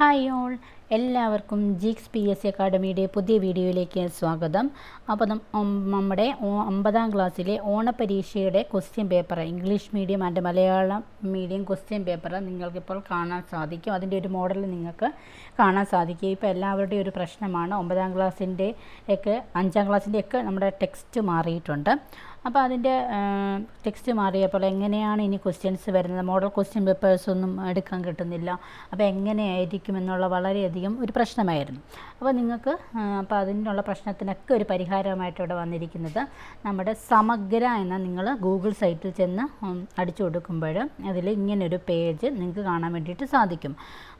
Hi all. എല്ലാവർക്കും ജിക്സ് P S C അക്കാഡമിയുടെ പുതിയ വീഡിയോയിലേക്ക് സ്വാഗതം. അപ്പോൾ നമ്മുടെ ഒമ്പതാം ക്ലാസ്സിലെ ഓണപരീക്ഷയുടെ question paper English medium and Malayalam medium question paper നിങ്ങൾക്കിപ്പോൾ കാണാൻ സാധിക്കും. അതിന്റെ ഒരു മോഡൽ നിങ്ങൾക്ക് കാണാൻ സാധിക്കും. ഇപ്പോൾ എല്ലാവരുടെയും ഒരു പ്രശ്നമാണ്. ഒമ്പതാം ക്ലാസ്സിന്റെ ഒക്കെ അഞ്ചാം ക്ലാസ്സിന്റെ ഒക്കെ നമ്മുടെ ടെക്സ്റ്റ് മാറിയിട്ടുണ്ട്. അപ്പോൾ അതിന്റെ ടെക്സ്റ്റ് മാറിയപ്പോൾ എങ്ങനെയാണ് ഇനി ക്വസ്റ്റ്യൻസ് വരുന്നത്? മോഡൽ ക്വസ്റ്റ്യൻ പേപ്പേഴ്സ് ഒന്നും എടുക്കാൻ കിട്ടുന്നില്ല. അപ്പോൾ എങ്ങനെയായിരിക്കും എന്നുള്ള വളരെയധികം ഒരു പ്രശ്നമായിരുന്നു. അപ്പോൾ നിങ്ങൾക്ക് അപ്പോൾ അതിനുള്ള പ്രശ്നത്തിനൊക്കെ ഒരു പരിഹാരമായിട്ട് ഇവിടെ വന്നിരിക്കുന്നത് നമ്മുടെ സമഗ്ര എന്ന നിങ്ങൾ ഗൂഗിൾ സൈറ്റിൽ ചെന്ന് അടിച്ചു കൊടുക്കുമ്പോൾ അതിൽ ഇങ്ങനൊരു പേജ് നിങ്ങൾക്ക് കാണാൻ വേണ്ടിയിട്ട് സാധിക്കും.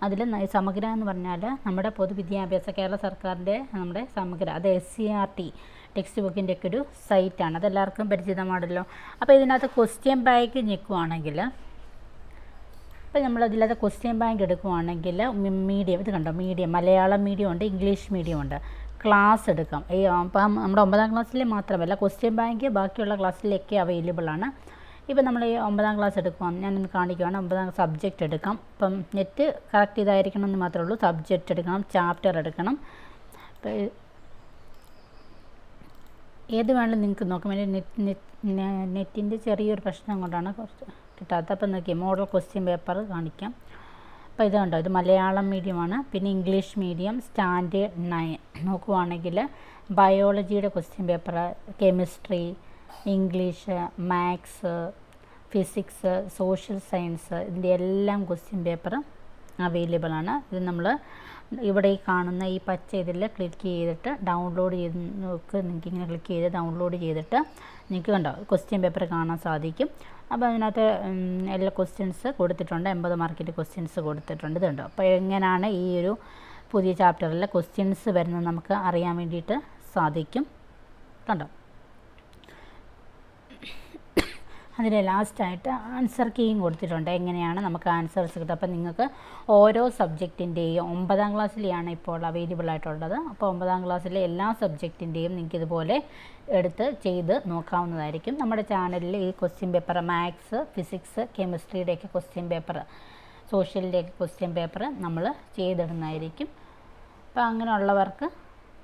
അതിൽ സമഗ്ര എന്ന് പറഞ്ഞാൽ നമ്മുടെ പൊതുവിദ്യാഭ്യാസ കേരള സർക്കാരിന്റെ നമ്മുടെ സമഗ്ര അത് S C R T text ബുക്കിന്റെ ഒക്കെ ഒരു സൈറ്റാണ്. അതെല്ലാവർക്കും പരിചിതമാണല്ലോ. അപ്പോൾ ഇതിനകത്ത് ക്വസ്റ്റ്യൻ ബാങ്ക് ഞെക്കുവാണെങ്കിൽ അപ്പോൾ നമ്മൾ അതിലകത്ത് ക്വസ്റ്റ്യൻ ബാങ്ക് എടുക്കുവാണെങ്കിൽ മീഡിയം ഇത് കണ്ടോ? മീഡിയം മലയാളം മീഡിയം ഉണ്ട് ഇംഗ്ലീഷ് മീഡിയം ഉണ്ട്. ക്ലാസ് എടുക്കാം. ഈ അപ്പം നമ്മുടെ ഒമ്പതാം ക്ലാസ്സിലെ മാത്രമല്ല ക്വസ്റ്റ്യൻ ബാങ്ക് ബാക്കിയുള്ള ക്ലാസ്സിലൊക്കെ അവൈലബിൾ ആണ്. ഇപ്പം നമ്മൾ ഈ ഒമ്പതാം ക്ലാസ് എടുക്കുവാം ഞാൻ കാണിക്കുവാണ് ഒമ്പതാം സബ്ജക്റ്റ് എടുക്കാം. ഇപ്പം നെറ്റ് കറക്റ്റ് ഇതായിരിക്കണം എന്ന് മാത്രമേ ഉള്ളൂ. സബ്ജക്റ്റ് എടുക്കണം ചാപ്റ്റർ എടുക്കണം. ഏത് വേണമെങ്കിലും നിങ്ങൾക്ക് നോക്കാം. എന്റെ നെറ്റ് നെറ്റ് നെറ്റിന്റെ ചെറിയൊരു പ്രശ്നം കൊണ്ടാണ് കുറച്ച് കിട്ടാത്തത്. അപ്പം നോക്കി മോഡൽ ക്വസ്റ്റ്യൻ പേപ്പർ കാണിക്കാം. അപ്പോൾ ഇത് കണ്ടോ ഇത് മലയാളം മീഡിയമാണ് പിന്നെ ഇംഗ്ലീഷ് മീഡിയം സ്റ്റാൻഡേർഡ് നയൻ നോക്കുവാണെങ്കിൽ ബയോളജിയുടെ question paper chemistry English maths physics social science ഇതിന്റെ എല്ലാം ക്വസ്റ്റ്യൻ പേപ്പർ അവൈലബിൾ ആണ്. ഇത് നമ്മൾ ഇവിടെ ഈ കാണുന്ന ഈ പച്ച ഇതിൽ ക്ലിക്ക് ചെയ്തിട്ട് ഡൗൺലോഡ് ചെയ്ത് നിങ്ങൾക്ക് ഇങ്ങനെ ക്ലിക്ക് ചെയ്ത് ഡൗൺലോഡ് ചെയ്തിട്ട് നിങ്ങൾക്ക് കണ്ടോ? ക്വസ്റ്റ്യൻ പേപ്പർ കാണാൻ സാധിക്കും. അപ്പോൾ അതിനകത്ത് എല്ലാ ക്വസ്റ്റ്യൻസ് കൊടുത്തിട്ടുണ്ട്. എൺപത് മാർക്കിന്റെ ക്വസ്റ്റ്യൻസ് കൊടുത്തിട്ടുണ്ട്. ഇതുണ്ടോ അപ്പോൾ എങ്ങനെയാണ് ഈ ഒരു പുതിയ ചാപ്റ്ററിലെ ക്വസ്റ്റ്യൻസ് വരുന്നത് നമുക്ക് അറിയാൻ വേണ്ടിയിട്ട് സാധിക്കും. കണ്ടോ? അതിൽ ലാസ്റ്റായിട്ട് ആൻസർ കീയും കൊടുത്തിട്ടുണ്ട്. എങ്ങനെയാണ് നമുക്ക് ആൻസേഴ്സ് കിട്ടുക? അപ്പോൾ നിങ്ങൾക്ക് ഓരോ സബ്ജക്റ്റിന്റെയും ഒമ്പതാം ക്ലാസ്സിലെയാണ് ഇപ്പോൾ അവൈലബിൾ ആയിട്ടുള്ളത്. അപ്പോൾ ഒമ്പതാം ക്ലാസ്സിലെ എല്ലാ സബ്ജക്റ്റിന്റെയും നിങ്ങൾക്ക് ഇതുപോലെ എടുത്ത് ചെയ്ത് നോക്കാവുന്നതായിരിക്കും. നമ്മുടെ ചാനലിൽ ഈ ക്വസ്റ്റ്യൻ പേപ്പർ മാത്സ് ഫിസിക്സ് കെമിസ്ട്രിയുടെയൊക്കെ ക്വസ്റ്റ്യൻ പേപ്പർ സോഷ്യലിന്റെയൊക്കെ ക്വസ്റ്റ്യൻ പേപ്പർ നമ്മൾ ചെയ്തിടുന്നതായിരിക്കും. അപ്പോൾ അങ്ങനെയുള്ളവർക്ക്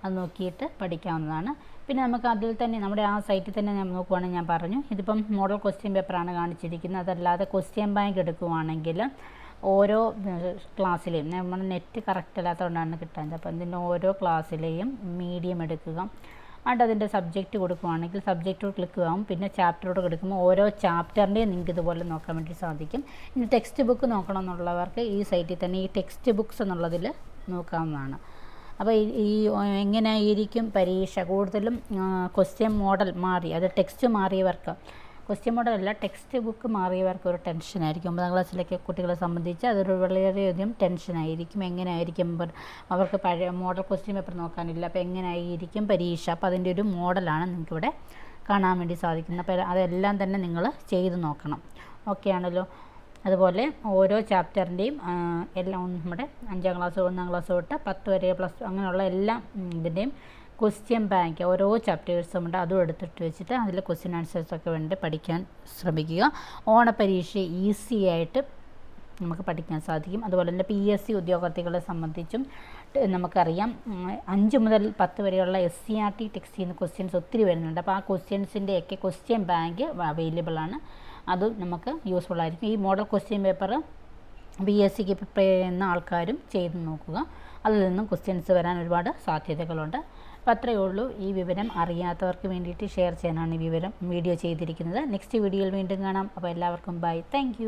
അത് നോക്കിയിട്ട് പഠിക്കാവുന്നതാണ്. പിന്നെ നമുക്ക് അതിൽ തന്നെ നമ്മുടെ ആ സൈറ്റിൽ തന്നെ ഞാൻ നോക്കുവാണെങ്കിൽ ഞാൻ പറഞ്ഞു. ഇതിപ്പം മോഡൽ ക്വസ്റ്റ്യൻ പേപ്പറാണ് കാണിച്ചിരിക്കുന്നത്. അതല്ലാതെ ക്വസ്റ്റ്യൻ ബാങ്ക് എടുക്കുവാണെങ്കിൽ ഓരോ ക്ലാസ്സിലെയും നമ്മൾ നെറ്റ് കറക്റ്റ് അല്ലാത്തതുകൊണ്ടാണ് കിട്ടുന്നത് അപ്പോൾ ഇതിന്റെ ഓരോ ക്ലാസ്സിലെയും മീഡിയം എടുക്കുക. അണ്ട് അതിന്റെ സബ്ജക്റ്റ് കൊടുക്കുവാണെങ്കിൽ സബ്ജക്റ്റോട് ക്ലിക്ക് ആവും. പിന്നെ ചാപ്റ്ററോട് കൊടുക്കുമ്പോൾ ഓരോ ചാപ്റ്ററിന്റെയും നിങ്ങൾക്ക് ഇതുപോലെ നോക്കാൻ വേണ്ടി സാധിക്കും. ഇനി ടെക്സ്റ്റ് ബുക്ക് നോക്കണമെന്നുള്ളവർക്ക് ഈ സൈറ്റിൽ തന്നെ ഈ ടെക്സ്റ്റ് ബുക്ക്സ് എന്നുള്ളതിൽ നോക്കാവുന്നതാണ്. അപ്പോൾ ഈ എങ്ങനെ എങ്ങനെയായിരിക്കും പരീക്ഷ? കൂടുതലും ക്വസ്റ്റ്യൻ മോഡൽ മാറി അത് ടെക്സ്റ്റ് മാറിയവർക്ക്. ക്വസ്റ്റ്യൻ മോഡൽ അല്ല ടെക്സ്റ്റ് ബുക്ക് മാറിയവർക്ക് ഒരു ടെൻഷനായിരിക്കും ഒമ്പതാം ക്ലാസ്സിലൊക്കെ കുട്ടികളെ സംബന്ധിച്ച് അതൊരു വളരെയധികം ടെൻഷനായിരിക്കും എങ്ങനെയായിരിക്കും അവർക്ക് പഴയ മോഡൽ ക്വസ്റ്റ്യൻ പേപ്പർ നോക്കാനില്ല. അപ്പോൾ എങ്ങനെയായിരിക്കും പരീക്ഷ? അപ്പോൾ അതിന്റെ ഒരു മോഡലാണ് നിങ്ങൾക്കിവിടെ കാണാൻ വേണ്ടി സാധിക്കുന്നത്. അപ്പോൾ അതെല്ലാം തന്നെ നിങ്ങൾ ചെയ്ത് നോക്കണം. ഓക്കെ ആണല്ലോ. അതുപോലെ ഓരോ ചാപ്റ്ററിന്റെയും എല്ലാം നമ്മുടെ അഞ്ചാം ക്ലാസ് ഒന്നാം ക്ലാസ് തൊട്ട് പത്ത് വരെ പ്ലസ് ടു അങ്ങനെയുള്ള എല്ലാ ഇതിന്റെയും ക്വസ്റ്റ്യൻ ബാങ്ക് ഓരോ ചാപ്റ്റേഴ്സും ഉണ്ട്. അതും എടുത്തിട്ട് വെച്ചിട്ട് അതിൽ ക്വസ്റ്റ്യൻ ആൻസേഴ്സൊക്കെ വേണ്ടി പഠിക്കാൻ ശ്രമിക്കുക. ഓണപരീക്ഷ ഈസി ആയിട്ട് നമുക്ക് പഠിക്കാൻ സാധിക്കും. അതുപോലെ തന്നെ പി എസ് സി ഉദ്യോഗാർത്ഥികളെ സംബന്ധിച്ചും നമുക്കറിയാം അഞ്ച് മുതൽ പത്ത് വരെയുള്ള എസ് സി ആർ ടി ടെക്സ്റ്റിൽ നിന്ന് ക്വസ്റ്റ്യൻസ് ഒത്തിരി വരുന്നുണ്ട്. അപ്പോൾ ആ ക്വസ്റ്റ്യൻസിന്റെയൊക്കെ ക്വസ്റ്റ്യൻ ബാങ്ക് അവൈലബിൾ ആണ്. അതും നമുക്ക് യൂസ്ഫുൾ ആയിരിക്കും. ഈ model question paper B S സിക്ക് പ്രിപ്പയർ ചെയ്യുന്ന ആൾക്കാരും ചെയ്ത് നോക്കുക. അതിൽ നിന്നും ക്വസ്റ്റ്യൻസ് വരാൻ ഒരുപാട് സാധ്യതകളുണ്ട്. അപ്പോൾ അത്രയേ ഉള്ളൂ. ഈ വിവരം അറിയാത്തവർക്ക് വേണ്ടിയിട്ട് ഷെയർ ചെയ്യാനാണ് ഈ വിവരം വീഡിയോ ചെയ്തിരിക്കുന്നത്. നെക്സ്റ്റ് വീഡിയോയിൽ വീണ്ടും കാണാം. അപ്പോൾ എല്ലാവർക്കും ബൈ താങ്ക്